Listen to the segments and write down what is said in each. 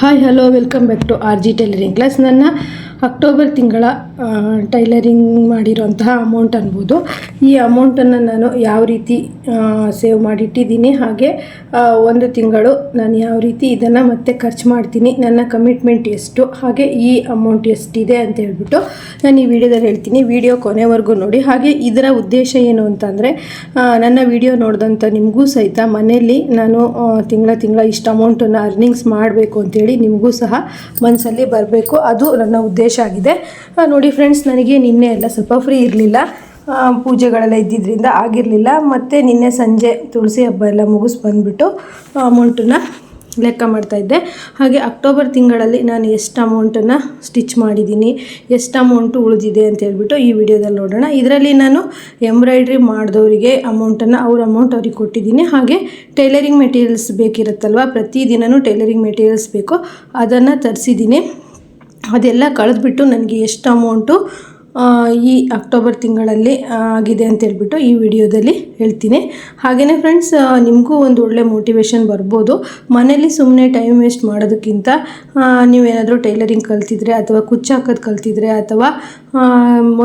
Hi hello welcome back to R G tailoring class ನನ್ನ October ತಿಂಗಳ tailoring ಮಾಡಿರೋಂತಹ amount ಅನ್ಬೋದು. ಈ ಅಮೌಂಟನ್ನು ನಾನು ಯಾವ ರೀತಿ ಸೇವ್ ಮಾಡಿಟ್ಟಿದ್ದೀನಿ ಹಾಗೆ ಒಂದು ತಿಂಗಳು ನಾನು ಯಾವ ರೀತಿ ಇದನ್ನು ಮತ್ತೆ ಖರ್ಚು ಮಾಡ್ತೀನಿ, ನನ್ನ ಕಮಿಟ್ಮೆಂಟ್ ಎಷ್ಟು, ಹಾಗೆ ಈ ಅಮೌಂಟ್ ಎಷ್ಟಿದೆ ಅಂತ ಹೇಳ್ಬಿಟ್ಟು ನಾನು ಈ ವಿಡಿಯೋದಲ್ಲಿ ಹೇಳ್ತೀನಿ. ವಿಡಿಯೋ ಕೊನೆವರೆಗೂ ನೋಡಿ. ಹಾಗೆ ಇದರ ಉದ್ದೇಶ ಏನು ಅಂತಂದರೆ ನನ್ನ ವಿಡಿಯೋ ನೋಡಿದಂಥ ನಿಮಗೂ ಸಹಿತ ಮನೆಯಲ್ಲಿ ನಾನು ತಿಂಗಳ ತಿಂಗಳ ಇಷ್ಟು ಅಮೌಂಟನ್ನು ಅರ್ನಿಂಗ್ಸ್ ಮಾಡಬೇಕು ಅಂತೇಳಿ ನಿಮಗೂ ಸಹ ಮನಸ್ಸಲ್ಲಿ ಬರಬೇಕು. ಅದು ನನ್ನ ಉದ್ದೇಶ. ಆಗಿದೆ. ನೋಡಿ ಫ್ರೆಂಡ್ಸ್ ನನಗೆ ನಿನ್ನೆ ಎಲ್ಲ ಸ್ವಲ್ಪ ಫ್ರೀ ಇರಲಿಲ್ಲ. ಪೂಜೆಗಳೆಲ್ಲ ಇದ್ದಿದ್ದರಿಂದ ಆಗಿರಲಿಲ್ಲ. ಮತ್ತು ನಿನ್ನೆ ಸಂಜೆ ತುಳಸಿ ಹಬ್ಬ ಎಲ್ಲ ಮುಗಿಸ್ ಬಂದುಬಿಟ್ಟು ಅಮೌಂಟನ್ನು ಲೆಕ್ಕ ಮಾಡ್ತಾಯಿದ್ದೆ ಹಾಗೆ ಅಕ್ಟೋಬರ್ ತಿಂಗಳಲ್ಲಿ ನಾನು ಎಷ್ಟು ಅಮೌಂಟನ್ನು ಸ್ಟಿಚ್ ಮಾಡಿದ್ದೀನಿ, ಎಷ್ಟು ಅಮೌಂಟು ಉಳಿದಿದೆ ಅಂತ ಹೇಳ್ಬಿಟ್ಟು ಈ ವಿಡಿಯೋದಲ್ಲಿ ನೋಡೋಣ. ಇದರಲ್ಲಿ ನಾನು ಎಂಬ್ರಾಯ್ಡ್ರಿ ಮಾಡಿದವರಿಗೆ ಅಮೌಂಟನ್ನು, ಅವ್ರ ಅಮೌಂಟ್ ಅವ್ರಿಗೆ ಕೊಟ್ಟಿದ್ದೀನಿ. ಹಾಗೆ ಟೈಲರಿಂಗ್ ಮೆಟೀರಿಯಲ್ಸ್ ಬೇಕಿರುತ್ತಲ್ವ ಪ್ರತಿದಿನವೂ ಟೈಲರಿಂಗ್ ಮೆಟೀರಿಯಲ್ಸ್ ಬೇಕು. ಅದನ್ನು ತರಿಸಿದ್ದೀನಿ. ಅದೆಲ್ಲ ಕಳೆದ್ಬಿಟ್ಟು ನನಗೆ ಎಷ್ಟು ಅಮೌಂಟು ಈ ಅಕ್ಟೋಬರ್ ತಿಂಗಳಲ್ಲಿ ಆಗಿದೆ ಅಂತ ಹೇಳ್ಬಿಟ್ಟು ಈ ವಿಡಿಯೋದಲ್ಲಿ ಹೇಳ್ತೀನಿ. ಹಾಗೆಯೇ ಫ್ರೆಂಡ್ಸ್ ನಿಮಗೂ ಒಂದು ಒಳ್ಳೆ ಮೋಟಿವೇಶನ್ ಬರ್ಬೋದು. ಮನೇಲಿ ಸುಮ್ಮನೆ ಟೈಮ್ ವೇಸ್ಟ್ ಮಾಡೋದಕ್ಕಿಂತ ನೀವೇನಾದರೂ ಟೈಲರಿಂಗ್ ಕಲ್ತಿದ್ರೆ ಅಥವಾ ಕುಚ್ಚು ಹಾಕೋದು ಕಲ್ತಿದ್ರೆ ಅಥವಾ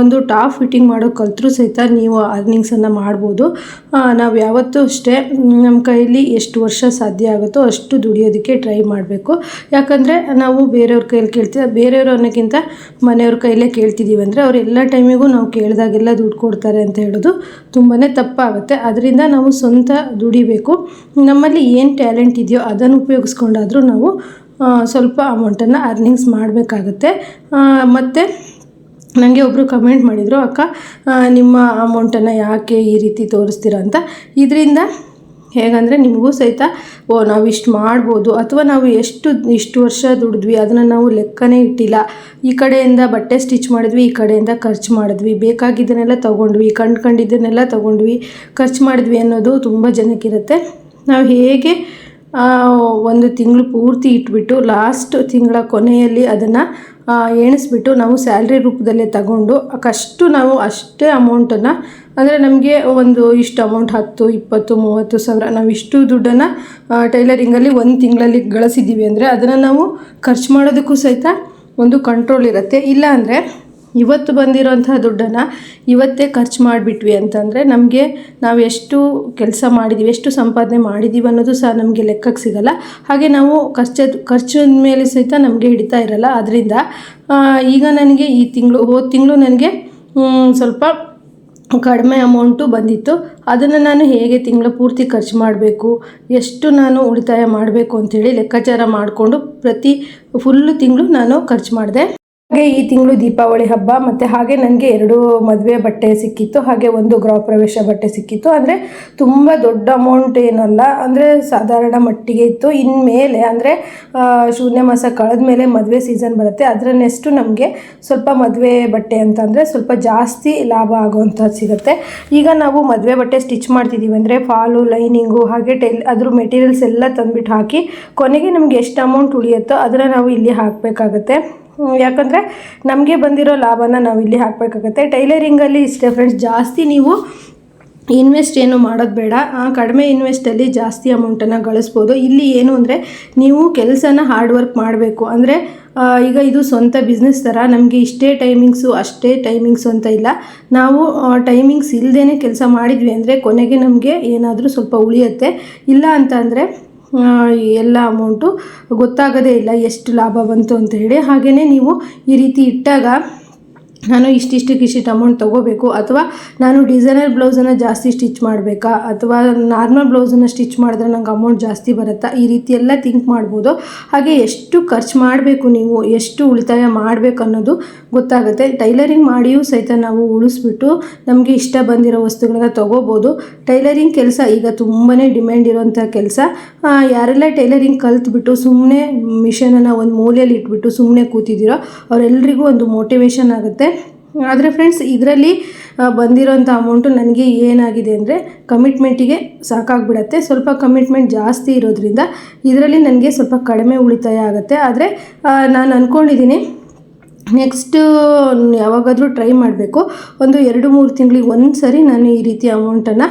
ಒಂದು ಟಾಪ್ ಫಿಟ್ಟಿಂಗ್ ಮಾಡೋದು ಕಲ್ತರೂ ಸಹಿತ ನೀವು ಅರ್ನಿಂಗ್ಸನ್ನು ಮಾಡ್ಬೋದು. ನಾವು ಯಾವತ್ತೂ ಅಷ್ಟೇ ನಮ್ಮ ಕೈಯಲ್ಲಿ ಎಷ್ಟು ವರ್ಷ ಸಾಧ್ಯ ಆಗುತ್ತೋ ಅಷ್ಟು ದುಡಿಯೋದಕ್ಕೆ ಟ್ರೈ ಮಾಡಬೇಕು. ಯಾಕಂದರೆ ನಾವು ಬೇರೆಯವ್ರ ಕೈಯಲ್ಲಿ ಕೇಳ್ತೀವಿ ಬೇರೆಯವರು ಅನ್ನೋಕ್ಕಿಂತ ಮನೆಯವ್ರ ಕೈಯಲ್ಲೇ ಕೇಳ್ತಿದ್ದೀವಿ ಅಂದರೆ ಅವ್ರು ಎಲ್ಲ ಟೈಮಿಗೂ ನಾವು ಕೇಳಿದಾಗೆಲ್ಲ ದುಡ್ಡು ಕೊಡ್ತಾರೆ ಅಂತ ಹೇಳೋದು ತುಂಬಾ ತಪ್ಪಾಗುತ್ತೆ. ಅದರಿಂದ ನಾವು ಸ್ವಂತ ದುಡಿಬೇಕು. ನಮ್ಮಲ್ಲಿ ಏನು ಟ್ಯಾಲೆಂಟ್ ಇದೆಯೋ ಅದನ್ನು ಉಪಯೋಗಿಸ್ಕೊಂಡಾದರೂ ನಾವು ಸ್ವಲ್ಪ ಅಮೌಂಟನ್ನು ಅರ್ನಿಂಗ್ಸ್ ಮಾಡಬೇಕಾಗತ್ತೆ. ಮತ್ತು ನನಗೆ ಒಬ್ಬರು ಕಮೆಂಟ್ ಮಾಡಿದರು, ಅಕ್ಕ ನಿಮ್ಮ ಅಮೌಂಟನ್ನು ಯಾಕೆ ಈ ರೀತಿ ತೋರಿಸ್ತೀರ? ಅಂತ. ಇದರಿಂದ ಹೇಗಂದರೆ ನಿಮಗೂ ಸಹಿತ, ಓ, ನಾವು ಇಷ್ಟು ಮಾಡ್ಬೋದು, ಅಥವಾ ನಾವು ಎಷ್ಟು, ಇಷ್ಟು ವರ್ಷ ದುಡಿದ್ವಿ, ಅದನ್ನು ನಾವು ಲೆಕ್ಕನೇ ಇಟ್ಟಿಲ್ಲ. ಈ ಕಡೆಯಿಂದ ಬಟ್ಟೆ ಸ್ಟಿಚ್ ಮಾಡಿದ್ವಿ, ಈ ಕಡೆಯಿಂದ ಖರ್ಚು ಮಾಡಿದ್ವಿ, ಬೇಕಾಗಿದ್ದನ್ನೆಲ್ಲ ತೊಗೊಂಡ್ವಿ, ಕಂಡ್ಕೊಂಡಿದ್ದನ್ನೆಲ್ಲ ತೊಗೊಂಡ್ವಿ, ಖರ್ಚು ಮಾಡಿದ್ವಿ ಅನ್ನೋದು ತುಂಬ ಜನಕ್ಕಿರುತ್ತೆ. ನಾವು ಹೇಗೆ ಒಂದು ತಿಂಗಳು ಪೂರ್ತಿ ಇಟ್ಬಿಟ್ಟು ಲಾಸ್ಟ್ ತಿಂಗಳ ಕೊನೆಯಲ್ಲಿ ಅದನ್ನು ಎಣಿಸ್ಬಿಟ್ಟು ನಾವು ಸ್ಯಾಲ್ರಿ ರೂಪದಲ್ಲೇ ತಗೊಂಡು ಅಷ್ಟು ನಾವು ಅಷ್ಟೇ ಅಮೌಂಟನ್ನು ಅಂದರೆ ನಮಗೆ ಒಂದು ಇಷ್ಟು ಅಮೌಂಟ್ ಹತ್ತು, ಇಪ್ಪತ್ತು, ಮೂವತ್ತು ಸಾವಿರ ನಾವು ಇಷ್ಟು ದುಡ್ಡನ್ನು ಟೈಲರಿಂಗಲ್ಲಿ ಒಂದು ತಿಂಗಳಲ್ಲಿ ಗಳಿಸಿದ್ದೀವಿ ಅಂದರೆ ಅದನ್ನು ನಾವು ಖರ್ಚು ಮಾಡೋದಕ್ಕೂ ಸಹಿತ ಒಂದು ಕಂಟ್ರೋಲ್ ಇರುತ್ತೆ. ಇಲ್ಲ ಅಂದರೆ ಇವತ್ತು ಬಂದಿರೋಂಥ ದುಡ್ಡನ್ನು ಇವತ್ತೇ ಖರ್ಚು ಮಾಡಿಬಿಟ್ವಿ ಅಂತಂದರೆ ನಮಗೆ ನಾವು ಎಷ್ಟು ಕೆಲಸ ಮಾಡಿದ್ದೀವಿ ಎಷ್ಟು ಸಂಪಾದನೆ ಮಾಡಿದ್ದೀವಿ ಅನ್ನೋದು ಸಹ ನಮಗೆ ಲೆಕ್ಕಕ್ಕೆ ಸಿಗಲ್ಲ. ಹಾಗೆ ನಾವು ಖರ್ಚು, ಖರ್ಚಿನ ಮೇಲೆ ಸಹಿತ ನಮಗೆ ಹಿಡಿತಾ ಇರಲ್ಲ. ಅದರಿಂದ ಈಗ ನನಗೆ ಈ ತಿಂಗಳು, ಹೋದ ತಿಂಗಳು ನನಗೆ ಸ್ವಲ್ಪ ಕಡಿಮೆ ಅಮೌಂಟು ಬಂದಿತ್ತು. ಅದನ್ನು ನಾನು ಹೇಗೆ ತಿಂಗಳ ಪೂರ್ತಿ ಖರ್ಚು ಮಾಡಬೇಕು, ಎಷ್ಟು ನಾನು ಉಳಿತಾಯ ಮಾಡಬೇಕು ಅಂಥೇಳಿ ಲೆಕ್ಕಾಚಾರ ಮಾಡಿಕೊಂಡು ಪ್ರತಿ ಫುಲ್ಲು ತಿಂಗಳು ನಾನು ಖರ್ಚು ಮಾಡಿದೆ. ಹಾಗೆ ಈ ತಿಂಗಳು ದೀಪಾವಳಿ ಹಬ್ಬ, ಮತ್ತು ಹಾಗೆ ನನಗೆ ಎರಡು ಮದುವೆ ಬಟ್ಟೆ ಸಿಕ್ಕಿತ್ತು, ಹಾಗೆ ಒಂದು ಗೃಹ ಪ್ರವೇಶ ಬಟ್ಟೆ ಸಿಕ್ಕಿತ್ತು. ಅಂದರೆ ತುಂಬ ದೊಡ್ಡ ಅಮೌಂಟ್ ಏನಲ್ಲ, ಅಂದರೆ ಸಾಧಾರಣ ಮಟ್ಟಿಗೆ ಇತ್ತು. ಇನ್ಮೇಲೆ ಅಂದರೆ ಶೂನ್ಯ ಮಾಸ ಕಳೆದ ಮೇಲೆ ಮದುವೆ ಸೀಸನ್ ಬರುತ್ತೆ. ಅದರ ನೆಕ್ಸ್ಟು ನಮಗೆ ಸ್ವಲ್ಪ ಮದುವೆ ಬಟ್ಟೆ ಅಂತಂದರೆ ಸ್ವಲ್ಪ ಜಾಸ್ತಿ ಲಾಭ ಆಗುವಂಥದ್ದು ಸಿಗುತ್ತೆ. ಈಗ ನಾವು ಮದುವೆ ಬಟ್ಟೆ ಸ್ಟಿಚ್ ಮಾಡ್ತಿದ್ದೀವಿ ಅಂದರೆ ಫಾಲು ಲೈನಿಂಗು ಹಾಗೆ ಟೆಲ್ ಅದ್ರ ಮೆಟೀರಿಯಲ್ಸ್ ಎಲ್ಲ ತಂದುಬಿಟ್ಟು ಹಾಕಿ ಕೊನೆಗೆ ನಮಗೆ ಎಷ್ಟು ಅಮೌಂಟ್ ಉಳಿಯುತ್ತೋ ಅದನ್ನು ನಾವು ಇಲ್ಲಿ ಹಾಕಬೇಕಾಗತ್ತೆ. ಯಾಕಂದರೆ ನಮಗೆ ಬಂದಿರೋ ಲಾಭನ ನಾವು ಇಲ್ಲಿ ಹಾಕಬೇಕಾಗತ್ತೆ. ಟೈಲರಿಂಗಲ್ಲಿ ಇಷ್ಟೇ ಫ್ರೆಂಡ್ಸ್ ಜಾಸ್ತಿ ನೀವು ಇನ್ವೆಸ್ಟ್ ಏನು ಮಾಡೋದು ಬೇಡ. ಕಡಿಮೆ ಇನ್ವೆಸ್ಟಲ್ಲಿ ಜಾಸ್ತಿ ಅಮೌಂಟನ್ನು ಗಳಿಸ್ಬೋದು. ಇಲ್ಲಿ ಏನು ಅಂದರೆ ನೀವು ಕೆಲಸನ ಹಾರ್ಡ್ ವರ್ಕ್ ಮಾಡಬೇಕು. ಅಂದರೆ ಈಗ ಇದು ಸ್ವಂತ ಬಿಸ್ನೆಸ್ ಥರ ನಮಗೆ ಇಷ್ಟೇ ಟೈಮಿಂಗ್ಸು ಅಷ್ಟೇ ಟೈಮಿಂಗ್ಸು ಅಂತ ಇಲ್ಲ. ನಾವು ಟೈಮಿಂಗ್ಸ್ ಇಲ್ಲದೇ ಕೆಲಸ ಮಾಡಿದ್ವಿ ಅಂದರೆ ಕೊನೆಗೆ ನಮಗೆ ಏನಾದರೂ ಸ್ವಲ್ಪ ಉಳಿಯುತ್ತೆ. ಇಲ್ಲ ಅಂತ ಎಲ್ಲ ಅಮೌಂಟು ಗೊತ್ತಾಗೋದೇ ಇಲ್ಲ ಎಷ್ಟು ಲಾಭ ಬಂತು ಅಂತ ಹೇಳಿ. ಹಾಗೆಯೇ ನೀವು ಈ ರೀತಿ ಇಟ್ಟಾಗ ನಾನು ಇಷ್ಟಿಷ್ಟಕ್ಕೆ ಇಷ್ಟಿಷ್ಟು ಅಮೌಂಟ್ ತೊಗೋಬೇಕು ಅಥವಾ ನಾನು ಡಿಸೈನರ್ ಬ್ಲೌಸನ್ನು ಜಾಸ್ತಿ ಸ್ಟಿಚ್ ಮಾಡಬೇಕಾ? ಅಥವಾ ನಾರ್ಮಲ್ ಬ್ಲೌಸನ್ನು ಸ್ಟಿಚ್ ಮಾಡಿದ್ರೆ ನಂಗೆ ಅಮೌಂಟ್ ಜಾಸ್ತಿ ಬರುತ್ತಾ? ಈ ರೀತಿ ಎಲ್ಲ ಥಿಂಕ್ ಮಾಡ್ಬೋದು. ಹಾಗೆ ಎಷ್ಟು ಖರ್ಚು ಮಾಡಬೇಕು ನೀವು? ಎಷ್ಟು ಉಳಿತಾಯ ಮಾಡಬೇಕು ಅನ್ನೋದು ಗೊತ್ತಾಗುತ್ತೆ. ಟೈಲರಿಂಗ್ ಮಾಡಿಯೂ ಸಹಿತ ನಾವು ಉಳಿಸ್ಬಿಟ್ಟು ನಮಗೆ ಇಷ್ಟ ಬಂದಿರೋ ವಸ್ತುಗಳನ್ನ ತೊಗೋಬೋದು. ಟೈಲರಿಂಗ್ ಕೆಲಸ ಈಗ ತುಂಬಾ ಡಿಮ್ಯಾಂಡ್ ಇರೋಂಥ ಕೆಲಸ. ಯಾರೆಲ್ಲ ಟೈಲರಿಂಗ್ ಕಲ್ತ್ಬಿಟ್ಟು ಸುಮ್ಮನೆ ಮಿಷನನ್ನು ಒಂದು ಮೂಲೆಯಲ್ಲಿ ಇಟ್ಬಿಟ್ಟು ಸುಮ್ಮನೆ ಕೂತಿದ್ದೀರೋ ಅವರೆಲ್ಲರಿಗೂ ಒಂದು ಮೋಟಿವೇಶನ್ ಆಗುತ್ತೆ. ಆದರೆ ಫ್ರೆಂಡ್ಸ್ ಇದರಲ್ಲಿ ಬಂದಿರೋಂಥ ಅಮೌಂಟು ನನಗೆ ಏನಾಗಿದೆ ಅಂದರೆ ಕಮಿಟ್ಮೆಂಟಿಗೆ ಸಾಕಾಗ್ಬಿಡತ್ತೆ. ಸ್ವಲ್ಪ ಕಮಿಟ್ಮೆಂಟ್ ಜಾಸ್ತಿ ಇರೋದ್ರಿಂದ ಇದರಲ್ಲಿ ನನಗೆ ಸ್ವಲ್ಪ ಕಡಿಮೆ ಉಳಿತಾಯ ಆಗುತ್ತೆ. ಆದರೆ ನಾನು ಅಂದ್ಕೊಂಡಿದ್ದೀನಿ ನೆಕ್ಸ್ಟು ಯಾವಾಗಾದರೂ ಟ್ರೈ ಮಾಡಬೇಕು. ಒಂದು ಎರಡು ಮೂರು ತಿಂಗಳಿಗೆ ಒಂದು ಸರಿ ನಾನು ಈ ರೀತಿ ಅಮೌಂಟನ್ನು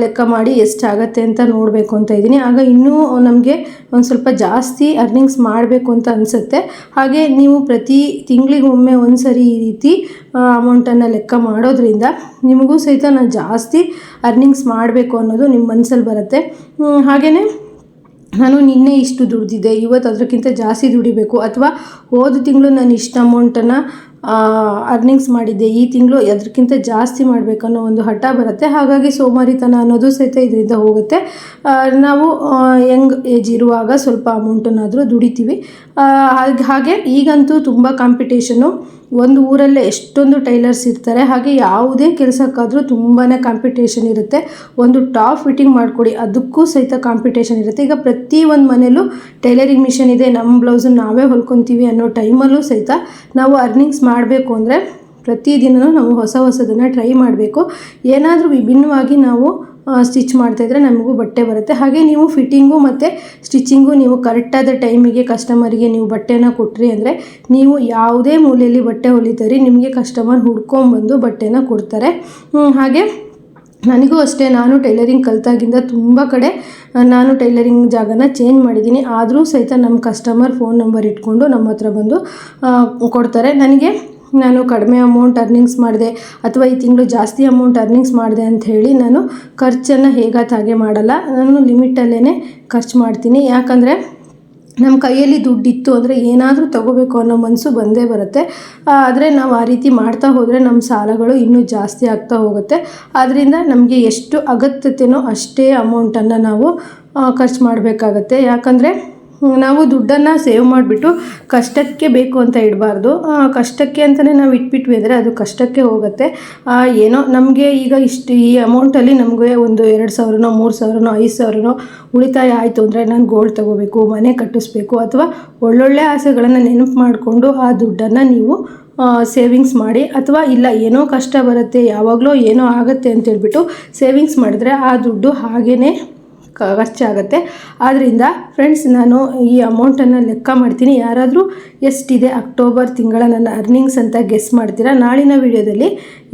ಲೆಕ್ಕ ಮಾಡಿ ಎಷ್ಟಾಗತ್ತೆ ಅಂತ ನೋಡಬೇಕು ಅಂತ ಇದ್ದೀನಿ. ಆಗ ಇನ್ನೂ ನಮಗೆ ಒಂದು ಸ್ವಲ್ಪ ಜಾಸ್ತಿ ಅರ್ನಿಂಗ್ಸ್ ಮಾಡಬೇಕು ಅಂತ ಅನಿಸುತ್ತೆ. ಹಾಗೆ ನೀವು ಪ್ರತಿ ತಿಂಗಳಿಗೊಮ್ಮೆ ಒಂದು ಸರಿ ಈ ರೀತಿ ಅಮೌಂಟನ್ನು ಲೆಕ್ಕ ಮಾಡೋದ್ರಿಂದ ನಿಮಗೂ ಸಹಿತ ನಾನು ಜಾಸ್ತಿ ಅರ್ನಿಂಗ್ಸ್ ಮಾಡಬೇಕು ಅನ್ನೋದು ನಿಮ್ಮ ಮನಸ್ಸಲ್ಲಿ ಬರುತ್ತೆ. ಹಾಗೆಯೇ ನಾನು ನಿನ್ನೆ ಇಷ್ಟು ದುಡ್ದಿದ್ದೆ ಇವತ್ತು ಅದಕ್ಕಿಂತ ಜಾಸ್ತಿ ದುಡಿಬೇಕು, ಅಥವಾ ಹೋದ ತಿಂಗಳು ನಾನು ಇಷ್ಟು ಅಮೌಂಟನ್ನು ಅರ್ನಿಂಗ್ಸ್ ಮಾಡಿದ್ದೆ. ಈ ತಿಂಗಳು ಅದಕ್ಕಿಂತ ಜಾಸ್ತಿ ಮಾಡಬೇಕನ್ನೋ ಒಂದು ಹಠ ಬರುತ್ತೆ. ಹಾಗಾಗಿ ಸೋಮಾರಿತನ ಅನ್ನೋದು ಸಹಿತ ಇದರಿಂದ ಹೋಗುತ್ತೆ. ನಾವು ಯಂಗ್ ಏಜ್ ಇರುವಾಗ ಸ್ವಲ್ಪ ಅಮೌಂಟನ್ನಾದರೂ ದುಡಿತೀವಿ. ಹಾಗ್- ಈಗಂತೂ ತುಂಬ ಕಾಂಪಿಟೇಷನು ಒಂದು ಊರಲ್ಲೇ ಎಷ್ಟೊಂದು ಟೈಲರ್ಸ್ ಇರ್ತಾರೆ. ಹಾಗೆ ಯಾವುದೇ ಕೆಲಸಕ್ಕಾದರೂ ತುಂಬಾ ಕಾಂಪಿಟೇಷನ್ ಇರುತ್ತೆ. ಒಂದು ಟಾಪ್ ಫಿಟ್ಟಿಂಗ್ ಮಾಡಿಕೊಡಿ, ಅದಕ್ಕೂ ಸಹಿತ ಕಾಂಪಿಟೇಷನ್ ಇರುತ್ತೆ. ಈಗ ಪ್ರತಿ ಒಂದು ಮನೇಲೂ ಟೈಲರಿಂಗ್ ಮಿಷನ್ ಇದೆ. ನಮ್ಮ ಬ್ಲೌಸನ್ನು ನಾವೇ ಹೊಲ್ಕೊತೀವಿ ಅನ್ನೋ ಟೈಮಲ್ಲೂ ಸಹಿತ ನಾವು ಅರ್ನಿಂಗ್ಸ್ ಮಾಡಬೇಕು ಅಂದರೆ ಪ್ರತಿದಿನವೂ ನಾವು ಹೊಸ ಹೊಸದನ್ನು ಟ್ರೈ ಮಾಡಬೇಕು. ಏನಾದರೂ ವಿಭಿನ್ನವಾಗಿ ನಾವು ಸ್ಟಿಚ್ ಮಾಡ್ತಾಯಿದ್ರೆ ನಮಗೂ ಬಟ್ಟೆ ಬರುತ್ತೆ. ಹಾಗೆ ನೀವು ಫಿಟ್ಟಿಂಗು ಮತ್ತು ಸ್ಟಿಚಿಂಗು ನೀವು ಕರೆಕ್ಟಾದ ಟೈಮಿಗೆ ಕಸ್ಟಮರಿಗೆ ನೀವು ಬಟ್ಟೆನ ಕೊಟ್ರಿ ಅಂದರೆ ನೀವು ಯಾವುದೇ ಮೂಲೆಯಲ್ಲಿ ಬಟ್ಟೆ ಹೊಲಿತೀರಿ, ನಿಮಗೆ ಕಸ್ಟಮರ್ ಹುಡ್ಕೊಂಬಂದು ಬಟ್ಟೆನ ಕೊಡ್ತಾರೆ. ಹಾಗೆ ನನಗೂ ಅಷ್ಟೇ, ನಾನು ಟೈಲರಿಂಗ್ ಕಲಿತಾಗಿಂದ ತುಂಬ ಕಡೆ ನಾನು ಟೈಲರಿಂಗ್ ಜಾಗನ ಚೇಂಜ್ ಮಾಡಿದ್ದೀನಿ. ಆದರೂ ಸಹಿತ ನಮ್ಮ ಕಸ್ಟಮರ್ ಫೋನ್ ನಂಬರ್ ಇಟ್ಕೊಂಡು ನಮ್ಮ ಹತ್ರ ಬಂದು ಕೊಡ್ತಾರೆ. ನನಗೆ ನಾನು ಕಡಿಮೆ ಅಮೌಂಟ್ ಅರ್ನಿಂಗ್ಸ್ ಮಾಡಿದೆ ಅಥವಾ ಈ ತಿಂಗಳು ಜಾಸ್ತಿ ಅಮೌಂಟ್ ಅರ್ನಿಂಗ್ಸ್ ಮಾಡಿದೆ ಅಂತ ಹೇಳಿ ನಾನು ಖರ್ಚನ್ನು ಹೇಗಾತ ಹಾಗೆ ಮಾಡಲ್ಲ. ನಾನು ಲಿಮಿಟಲ್ಲೇ ಖರ್ಚು ಮಾಡ್ತೀನಿ. ಯಾಕಂದರೆ ನಮ್ಮ ಕೈಯಲ್ಲಿ ದುಡ್ಡಿತ್ತು ಅಂದರೆ ಏನಾದರೂ ತಗೋಬೇಕು ಅನ್ನೋ ಮನಸ್ಸು ಬಂದೇ ಬರುತ್ತೆ. ಆದರೆ ನಾವು ಆ ರೀತಿ ಮಾಡ್ತಾ ಹೋದರೆ ನಮ್ಮ ಸಾಲಗಳು ಇನ್ನೂ ಜಾಸ್ತಿ ಆಗ್ತಾ ಹೋಗುತ್ತೆ. ಆದ್ದರಿಂದ ನಮಗೆ ಎಷ್ಟು ಅಗತ್ಯತೆನೋ ಅಷ್ಟೇ ಅಮೌಂಟನ್ನು ನಾವು ಖರ್ಚು ಮಾಡಬೇಕಾಗತ್ತೆ. ಯಾಕಂದರೆ ನಾವು ದುಡ್ಡನ್ನು ಸೇವ್ ಮಾಡಿಬಿಟ್ಟು ಕಷ್ಟಕ್ಕೆ ಬೇಕು ಅಂತ ಇಡಬಾರ್ದು. ಕಷ್ಟಕ್ಕೆ ಅಂತಲೇ ನಾವು ಇಟ್ಬಿಟ್ವಿ ಅಂದರೆ ಅದು ಕಷ್ಟಕ್ಕೆ ಹೋಗುತ್ತೆ. ಏನೋ ನಮಗೆ ಈಗ ಇಷ್ಟು ಈ ಅಮೌಂಟಲ್ಲಿ ನಮಗೆ ಒಂದು ಎರಡು ಸಾವಿರನೋ, ಮೂರು ಸಾವಿರನೋ, ಐದು ಸಾವಿರನೋ ಉಳಿತಾಯ ಆಯಿತು ಅಂದರೆ ನಾನು ಗೋಲ್ಡ್ ತೊಗೋಬೇಕು, ಮನೆ ಕಟ್ಟಿಸ್ಬೇಕು ಅಥವಾ ಒಳ್ಳೊಳ್ಳೆ ಆಸೆಗಳನ್ನು ನೆನಪು ಮಾಡಿಕೊಂಡು ಆ ದುಡ್ಡನ್ನು ನೀವು ಸೇವಿಂಗ್ಸ್ ಮಾಡಿ ಅಥವಾ ಇಲ್ಲ ಏನೋ ಕಷ್ಟ ಬರುತ್ತೆ, ಯಾವಾಗಲೋ ಏನೋ ಆಗುತ್ತೆ ಅಂತ ಹೇಳ್ಬಿಟ್ಟು ಸೇವಿಂಗ್ಸ್ ಮಾಡಿದ್ರೆ ಆ ದುಡ್ಡು ಹಾಗೇ ಖರ್ಚಾಗುತ್ತೆ ಆದ್ದರಿಂದ ಫ್ರೆಂಡ್ಸ್ ನಾನು ಈ ಅಮೌಂಟನ್ನು ಲೆಕ್ಕ ಮಾಡ್ತೀನಿ. ಯಾರಾದರೂ ಎಷ್ಟಿದೆ ಅಕ್ಟೋಬರ್ ತಿಂಗಳ ನನ್ನ ಅರ್ನಿಂಗ್ಸ್ ಅಂತ ಗೆಸ್ ಮಾಡ್ತೀರಾ? ನಾಳಿನ ವಿಡಿಯೋದಲ್ಲಿ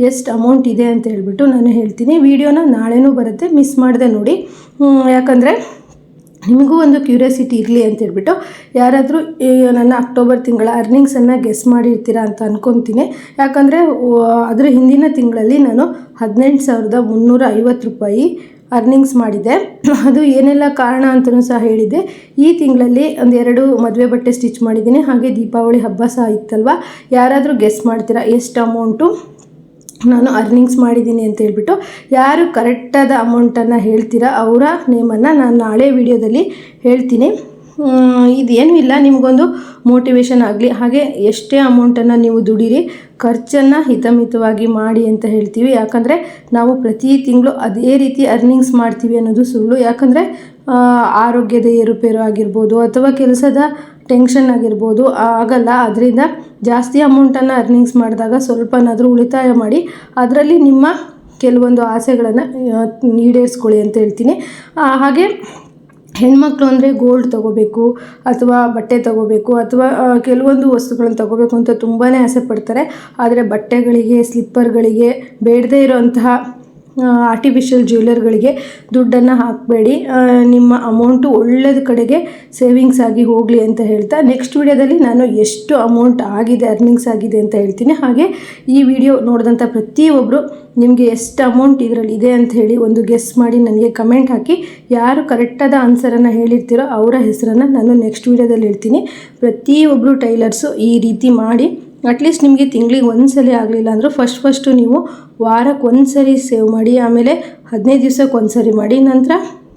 ಎಷ್ಟು ಅಮೌಂಟ್ ಇದೆ ಅಂತ ಹೇಳ್ಬಿಟ್ಟು ನಾನು ಹೇಳ್ತೀನಿ. ವಿಡಿಯೋನ ನಾಳೆನೂ ಬರುತ್ತೆ. ಮಿಸ್ ಮಾಡಿದೆ ನೋಡಿ. ಯಾಕಂದರೆ ನಿಮಗೂ ಒಂದು ಕ್ಯೂರಿಯಾಸಿಟಿ ಇರಲಿ ಅಂತ ಹೇಳ್ಬಿಟ್ಟು ಯಾರಾದರೂ ನನ್ನ ಅಕ್ಟೋಬರ್ ತಿಂಗಳ ಅರ್ನಿಂಗ್ಸನ್ನು ಗೆಸ್ ಮಾಡಿರ್ತೀರಾ ಅಂತ ಅಂದ್ಕೊತೀನಿ ಯಾಕಂದರೆ ಅದರ ಹಿಂದಿನ ತಿಂಗಳಲ್ಲಿ ನಾನು ಹದಿನೆಂಟು ಸಾವಿರದ ಮುನ್ನೂರ ಐವತ್ತು ರೂಪಾಯಿ ಅರ್ನಿಂಗ್ಸ್ ಮಾಡಿದೆ. ಅದು ಏನೆಲ್ಲ ಕಾರಣ ಅಂತಲೂ ಸಹ ಹೇಳಿದೆ. ಈ ತಿಂಗಳಲ್ಲಿ ಒಂದೆರಡು ಮದುವೆ ಬಟ್ಟೆ ಸ್ಟಿಚ್ ಮಾಡಿದ್ದೀನಿ. ಹಾಗೆ ದೀಪಾವಳಿ ಹಬ್ಬ ಸಹ ಇತ್ತಲ್ವ? ಯಾರಾದರೂ ಗೆಸ್ ಮಾಡ್ತೀರಾ ಎಷ್ಟು ಅಮೌಂಟು ನಾನು ಅರ್ನಿಂಗ್ಸ್ ಮಾಡಿದ್ದೀನಿ ಅಂತ ಹೇಳ್ಬಿಟ್ಟು ಯಾರು ಕರೆಕ್ಟಾದ ಅಮೌಂಟನ್ನು ಹೇಳ್ತೀರಾ? ಅವರ ನೇಮನ್ನು ನಾನು ನಾಳೆ ವಿಡಿಯೋದಲ್ಲಿ ಹೇಳ್ತೀನಿ. ಇದೇನೂ ಇಲ್ಲ. ನಿಮಗೊಂದು ಮೋಟಿವೇಶನ್ ಆಗಲಿ. ಹಾಗೆ ಎಷ್ಟೇ ಅಮೌಂಟನ್ನು ನೀವು ದುಡೀರಿ, ಖರ್ಚನ್ನು ಹಿತಮಿತವಾಗಿ ಮಾಡಿ ಅಂತ ಹೇಳ್ತೀವಿ. ಯಾಕಂದರೆ ನಾವು ಪ್ರತಿ ತಿಂಗಳು ಅದೇ ರೀತಿ ಅರ್ನಿಂಗ್ಸ್ ಮಾಡ್ತೀವಿ ಅನ್ನೋದು ಸುಳ್ಳು. ಯಾಕಂದರೆ ಆರೋಗ್ಯದ ಏರುಪೇರು ಆಗಿರ್ಬೋದು ಅಥವಾ ಕೆಲಸದ ಟೆನ್ಷನ್ ಆಗಿರ್ಬೋದು ಆಗಲ್ಲ. ಅದರಿಂದ ಜಾಸ್ತಿ ಅಮೌಂಟನ್ನು ಅರ್ನಿಂಗ್ಸ್ ಮಾಡಿದಾಗ ಸ್ವಲ್ಪನಾದರೂ ಉಳಿತಾಯ ಮಾಡಿ, ಅದರಲ್ಲಿ ನಿಮ್ಮ ಕೆಲವೊಂದು ಆಸೆಗಳನ್ನು ಈಡೇರಿಸ್ಕೊಳ್ಳಿ ಅಂತ ಹೇಳ್ತೀನಿ. ಹಾಗೆ ಹೆಣ್ಮಕ್ಳು ಅಂದರೆ ಗೋಲ್ಡ್ ತಗೋಬೇಕು ಅಥವಾ ಬಟ್ಟೆ ತಗೋಬೇಕು ಅಥವಾ ಕೆಲವೊಂದು ವಸ್ತುಗಳನ್ನು ತಗೋಬೇಕು ಅಂತ ತುಂಬಾ ಆಸೆ ಪಡ್ತಾರೆ. ಆದರೆ ಬಟ್ಟೆಗಳಿಗೆ ಸ್ಲಿಪ್ಪರ್ಗಳಿಗೆ ಬೇಡದೇ ಇರೋಂತಹ ಆರ್ಟಿಫಿಷಿಯಲ್ ಜ್ಯುವೆಲರ್ಗಳಿಗೆ ದುಡ್ಡನ್ನು ಹಾಕಬೇಡಿ. ನಿಮ್ಮ ಅಮೌಂಟು ಒಳ್ಳೆಯದು ಕಡೆಗೆ ಸೇವಿಂಗ್ಸ್ ಆಗಿ ಹೋಗಲಿ ಅಂತ ಹೇಳ್ತಾ ನೆಕ್ಸ್ಟ್ ವಿಡಿಯೋದಲ್ಲಿ ನಾನು ಎಷ್ಟು ಅಮೌಂಟ್ ಆಗಿದೆ ಅರ್ನಿಂಗ್ಸ್ ಆಗಿದೆ ಅಂತ ಹೇಳ್ತೀನಿ. ಹಾಗೆ ಈ ವಿಡಿಯೋ ನೋಡಿದಂಥ ಪ್ರತಿಯೊಬ್ಬರು ನಿಮಗೆ ಎಷ್ಟು ಅಮೌಂಟ್ ಇದರಲ್ಲಿ ಇದೆ ಅಂತ ಹೇಳಿ ಒಂದು ಗೆಸ್ ಮಾಡಿ ನನಗೆ ಕಮೆಂಟ್ ಹಾಕಿ. ಯಾರು ಕರೆಕ್ಟಾದ ಆನ್ಸರನ್ನು ಹೇಳಿರ್ತೀರೋ ಅವರ ಹೆಸರನ್ನು ನಾನು ನೆಕ್ಸ್ಟ್ ವಿಡಿಯೋದಲ್ಲಿ ಹೇಳ್ತೀನಿ. ಪ್ರತಿಯೊಬ್ಬರು ಟೈಲರ್ಸು ಈ ರೀತಿ ಮಾಡಿ ಅಟ್ಲೀಸ್ಟ್ ನಿಮಗೆ ತಿಂಗಳಿಗೆ ಒಂದು ಸಲ ಆಗಲಿಲ್ಲ ಅಂದರೂ ಫಸ್ಟ್ ಫಸ್ಟು ನೀವು ವಾರಕ್ಕೆ ಒಂದು ಸರಿ ಸೇವ್ ಮಾಡಿ, ಆಮೇಲೆ ಹದಿನೈದು ದಿವ್ಸಕ್ಕೆ ಒಂದು ಸರಿ ಮಾಡಿ, ನಂತರ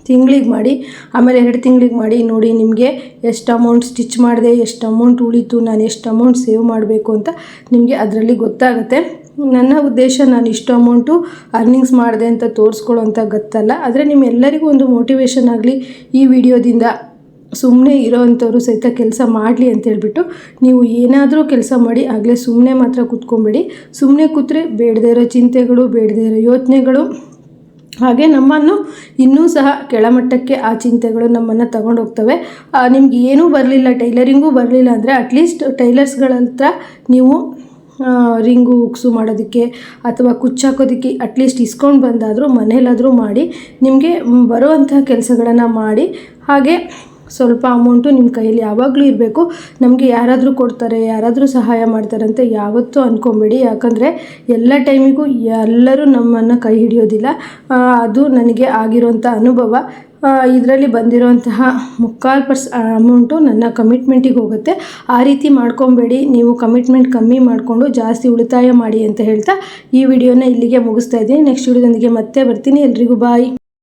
ತಿಂಗಳಿಗೆ ಮಾಡಿ. ಆಮೇಲೆ ಎರಡು ತಿಂಗಳಿಗೆ ಮಾಡಿ ನೋಡಿ ನಿಮಗೆ ಎಷ್ಟು ಅಮೌಂಟ್ ಸ್ಟಿಚ್ ಮಾಡಿದೆ, ಎಷ್ಟು ಅಮೌಂಟ್ ಉಳಿತು, ನಾನು ಎಷ್ಟು ಅಮೌಂಟ್ ಸೇವ್ ಮಾಡಬೇಕು ಅಂತ ನಿಮಗೆ ಅದರಲ್ಲಿ ಗೊತ್ತಾಗುತ್ತೆ. ನನ್ನ ಉದ್ದೇಶ ನಾನು ಇಷ್ಟು ಅಮೌಂಟು ಅರ್ನಿಂಗ್ಸ್ ಮಾಡಿದೆ ಅಂತ ತೋರಿಸ್ಕೊಳ್ಳೋ ಅಂತ ಗೊತ್ತಲ್ಲ. ಆದರೆ ನಿಮ್ಮೆಲ್ಲರಿಗೂ ಒಂದು ಮೋಟಿವೇಶನ್ ಆಗಲಿ ಈ ವಿಡಿಯೋದಿಂದ. ಸುಮ್ಮನೆ ಇರೋವಂಥವ್ರು ಸಹಿತ ಕೆಲಸ ಮಾಡಲಿ ಅಂತ ಹೇಳ್ಬಿಟ್ಟು ನೀವು ಏನಾದರೂ ಕೆಲಸ ಮಾಡಿ ಆಗಲೇ ಸುಮ್ಮನೆ ಮಾತ್ರ ಕೂತ್ಕೊಂಬೇಡಿ. ಸುಮ್ಮನೆ ಕೂತ್ರೆ ಬೇಡದೇ ಇರೋ ಚಿಂತೆಗಳು, ಬೇಡದೇ ಇರೋ ಯೋಚನೆಗಳು, ಹಾಗೆ ನಮ್ಮನ್ನು ಇನ್ನೂ ಸಹ ಕೆಳಮಟ್ಟಕ್ಕೆ ಆ ಚಿಂತೆಗಳು ನಮ್ಮನ್ನು ತಗೊಂಡೋಗ್ತವೆ ನಿಮ್ಗೆ ಏನೂ ಬರಲಿಲ್ಲ, ಟೈಲರಿಂಗೂ ಬರಲಿಲ್ಲ ಅಂದರೆ ಅಟ್ಲೀಸ್ಟ್ ಟೈಲರ್ಸ್ಗಳ ಹತ್ರ ನೀವು ರಿಂಗು, ಉಕ್ಸು ಮಾಡೋದಕ್ಕೆ ಅಥವಾ ಕುಚ್ಚಾಕೋದಕ್ಕೆ ಅಟ್ಲೀಸ್ಟ್ ಇಸ್ಕೊಂಡು ಬಂದಾದರೂ ಮನೇಲಾದರೂ ಮಾಡಿ, ನಿಮಗೆ ಬರುವಂಥ ಕೆಲಸಗಳನ್ನು ಮಾಡಿ. ಹಾಗೆ ಸ್ವಲ್ಪ ಅಮೌಂಟು ನಿಮ್ಮ ಕೈಯಲ್ಲಿ ಯಾವಾಗಲೂ ಇರಬೇಕು. ನಮಗೆ ಯಾರಾದರೂ ಕೊಡ್ತಾರೆ, ಯಾರಾದರೂ ಸಹಾಯ ಮಾಡ್ತಾರೆ ಅಂತ ಯಾವತ್ತೂ ಅಂದ್ಕೊಬೇಡಿ ಯಾಕಂದರೆ ಎಲ್ಲ ಟೈಮಿಗೂ ಎಲ್ಲರೂ ನಮ್ಮನ್ನು ಕೈ ಹಿಡಿಯೋದಿಲ್ಲ. ಅದು ನನಗೆ ಆಗಿರುವಂಥ ಅನುಭವ. ಇದರಲ್ಲಿ ಬಂದಿರುವಂತಹ ಮುಕ್ಕಾಲು ಪರ್ಸ್ ಅಮೌಂಟು ನನ್ನ ಕಮಿಟ್ಮೆಂಟಿಗೆ ಹೋಗುತ್ತೆ. ಆ ರೀತಿ ಮಾಡ್ಕೊಬೇಡಿ. ನೀವು ಕಮಿಟ್ಮೆಂಟ್ ಕಮ್ಮಿ ಮಾಡಿಕೊಂಡು ಜಾಸ್ತಿ ಉಳಿತಾಯ ಮಾಡಿ ಅಂತ ಹೇಳ್ತಾ ಈ ವಿಡಿಯೋನ ಇಲ್ಲಿಗೆ ಮುಗಿಸ್ತಾ ಇದ್ದೀನಿ. ನೆಕ್ಸ್ಟ್ ವಿಡಿಯೋದೊಂದಿಗೆ ಮತ್ತೆ ಬರ್ತೀನಿ. ಎಲ್ರಿಗೂ ಬಾಯ್